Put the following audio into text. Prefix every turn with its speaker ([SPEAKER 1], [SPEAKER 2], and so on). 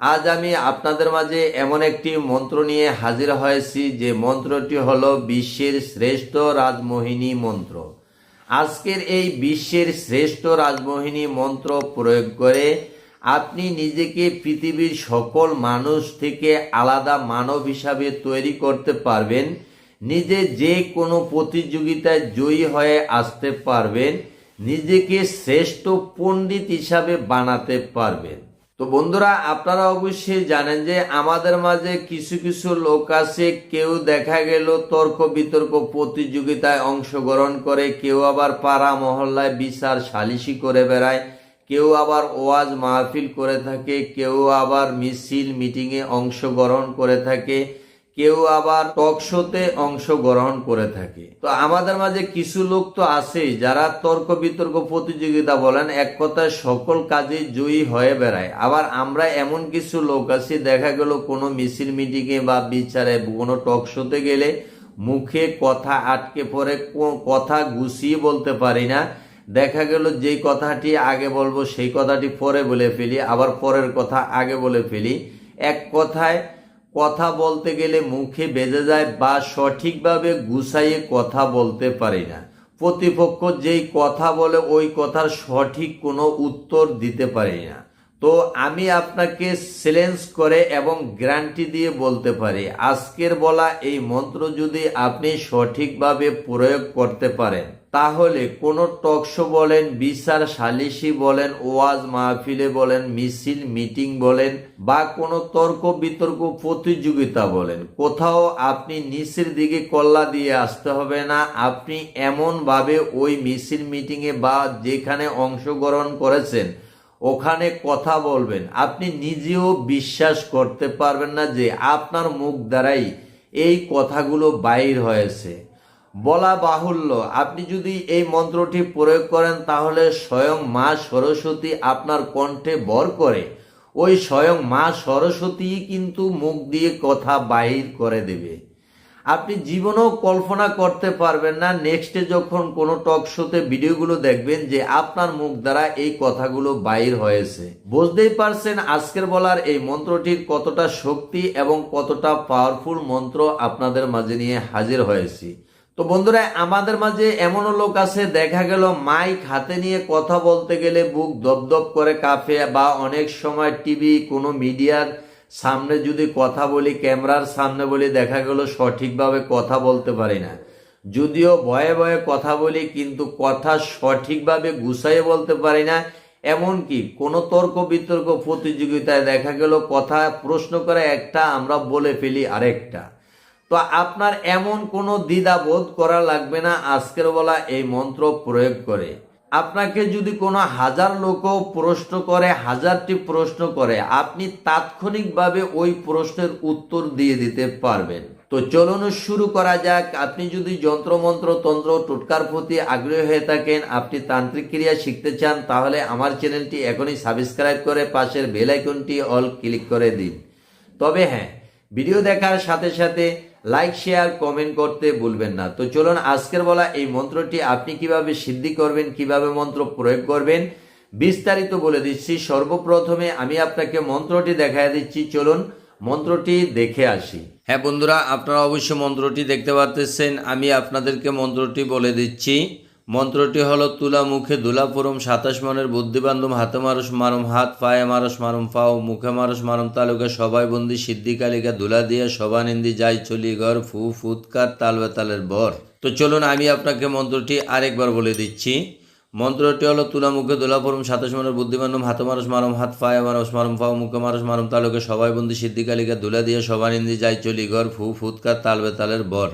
[SPEAKER 1] আজ আমি আপনাদের মাঝে এমন একটি মন্ত্র নিয়ে হাজির হয়েছি, যে মন্ত্রটি হল বিশ্বের শ্রেষ্ঠ রাজমোহিনী মন্ত্র। আজকের এই বিশ্বের শ্রেষ্ঠ রাজমোহিনী মন্ত্র প্রয়োগ করে আপনি নিজেকে পৃথিবীর সকল মানুষ থেকে আলাদা মানব হিসাবে তৈরি করতে পারবেন, নিজে যে কোনো প্রতিযোগিতায় জয়ী হয়ে আসতে পারবেন, নিজেকে শ্রেষ্ঠ পণ্ডিত হিসাবে বানাতে পারবেন। তো বন্ধুরা, আপনারা অবশ্যই জানেন যে আমাদের মাঝে কিছু কিছু লোক আছে, কেউ দেখা গেল তর্ক বিতর্ক প্রতিযোগিতায় অংশগ্রহণ করে, কেউ আবার পাড়া মহল্লায় বিচার সালিশি করে বেড়ায়, কেউ আবার ওয়াজ মাহফিল করে থাকে, কেউ আবার মিছিল, মিটিংয়ে অংশগ্রহণ করে থাকে। কেউ আবার টক শোতে অংশগ্রহণ করে থাকে। তো আমাদের মাঝে কিছু লোক তো আছেই যারা তর্ক বিতর্ক প্রতিযোগিতা বলেন, এক কথায় সকল কাজে জয়ী হয়ে বেড়ায়। আবার আমরা এমন কিছু লোক আছি, দেখা গেল কোনো মিছিল, মিটিংয়ে বা বিচারে কোনো টক শোতে গেলে মুখে কথা আটকে পড়ে কথা গুছিয়ে বলতে পারি না। দেখা গেল যেই কথাটি আগে বলব, সেই কথাটি পরে বলে ফেলি, আবার পরের কথা আগে বলে ফেলি। এক কথায় কথা বলতে গেলে মুখে বেজে যায় বা সঠিকভাবে গুছাইয়ে কথা বলতে পারি না। প্রতিপক্ষ যেই কথা বলে, ওই কথার সঠিক কোনো উত্তর দিতে পারি না। তো আমি আপনাকে চ্যালেঞ্জ করে এবং গ্যারান্টি দিয়ে বলতে পারি, আজকের বলা এই মন্ত্র যদি আপনি সঠিকভাবে প্রয়োগ করতে পারেন, তাহলে কোনো টকশো বলেন, বিচার সালিশি বলেন, ওয়াজ মাহফিলে বলেন, মিছিল মিটিং বলেন, বা কোনো তর্ক বিতর্ক প্রতিযোগিতা বলেন, কোথাও আপনি নিচের দিকে কল্লা দিয়ে আসতে হবে না, আপনি এমনভাবে ওই মিছিল মিটিংয়ে বা যেখানে অংশগ্রহণ করেছেন ওখানে কথা বলবেন। আপনি নিজেও বিশ্বাস করতে পারবেন না যে আপনার মুখ দ্বারাই এই কথাগুলো বাইর হয়েছে। বলা বাহুল্য, আপনি যদি এই মন্ত্রটি প্রয়োগ করেন তাহলে স্বয়ং মা সরস্বতী আপনার কণ্ঠে বর করে। ওই স্বয়ং মা সরস্বতী কিন্তু মুখ দিয়ে কথা বাহির করে দেবে। আপনি জীবনেও কল্পনা করতে পারবেন না নেক্সটে যখন কোনো টক শোতে ভিডিওগুলো দেখবেন যে আপনার মুখ দ্বারা এই কথাগুলো বাইর হয়েছে। বুঝতেই পারছেন আজকের বলার এই মন্ত্রটির কতটা শক্তি এবং কতটা পাওয়ারফুল মন্ত্র আপনাদের মাঝে নিয়ে হাজির হয়েছি। তো বন্ধুরা, আমাদের মাঝে এমনও লোক আছে, দেখা গেল মাইক হাতে নিয়ে কথা বলতে গেলে বুক দপদপ করে কাঁপে বা অনেক সময় টিভি কোনো মিডিয়ার সামনে যদি কথা বলি, ক্যামেরার সামনে বলি, দেখা গেল সঠিকভাবে কথা বলতে পারি না। যদিও ভয়ে ভয়ে কথা বলি, কিন্তু কথা সঠিকভাবে গুছাইয়ে বলতে পারি না। এমনকি কোনো তর্ক বিতর্ক প্রতিযোগিতায় দেখা গেল কথা প্রশ্ন করে একটা, আমরা বলে ফেলি আরেকটা। তো আপনার এমন কোনো দ্বিধা বোধ করা লাগবে না, আজকের বলা এই মন্ত্র প্রয়োগ করে। আপনাকে যদি কোনো হাজার লোকও প্রশ্ন করে, হাজারটি প্রশ্ন করে, আপনি তাৎক্ষণিকভাবে ওই প্রশ্নের উত্তর দিয়ে দিতে পারবেন। তো চলুন শুরু করা যাক। আপনি যদি যন্ত্রমন্ত্র, তন্ত্র, টোটকার প্রতি আগ্রহী হয়ে থাকেন, আপনি তান্ত্রিক ক্রিয়া শিখতে চান, তাহলে আমার চ্যানেলটি এখনই সাবস্ক্রাইব করে পাশের বেল আইকনটি অল ক্লিক করে দিন। তবে হ্যাঁ ভিডিও দেখার সাথে সাথে লাইক শেয়ার কমেন্ট করতে ভুলবেন না। তো চলুন আজকের বলা এই মন্ত্রটি আপনি কীভাবে সিদ্ধি করবেন, কীভাবে মন্ত্র প্রয়োগ করবেন, বিস্তারিত বলে দিচ্ছি। সর্বপ্রথমে আমি আপনাকে মন্ত্রটি দেখায় দিচ্ছি। চলুন মন্ত্রটি দেখে আসি। হ্যাঁ বন্ধুরা, আপনারা অবশ্যই মন্ত্রটি দেখতে পাচ্ছেন আমি আপনাদেরকে মন্ত্রটি বলে দিচ্ছি। মন্ত্রটি হলো, তুলা মুখে দুলা পুরম, সাতাশ মনের বুদ্ধিবান্ধব হাতে মারস মারম, হাত পায়ে মারস মারম, পাও মুখে মারস মারম, তালুকা সবাই বন্দি, সিদ্ধি কালিকা দুলা দিয়ে সবানিন্দি যাই চলি ঘর, ফু ফুৎকার তাল বেতালের বর। তো চলুন, আমি আপনাকে মন্ত্রটি আরেকবার বলে দিচ্ছি। মন্ত্রটি হলো, তুলা মুখে দোলা পরম, সাতাশ মনের বুদ্ধিমানম হাত মারস মারম, হাত পায়ে মারস মারম, পাও মুখে মারস মারম, তালুকে সবাই বন্দি, সিদ্ধি কালিকা দুলা দিয়ে সবানিন্দি যাই চলি ঘর, ফু ফুৎকার তাল বেতালের বর।